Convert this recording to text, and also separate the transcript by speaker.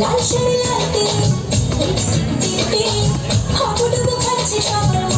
Speaker 1: লাল sari লালতে lipstick হাবুডুবু খাচ্ছে সবার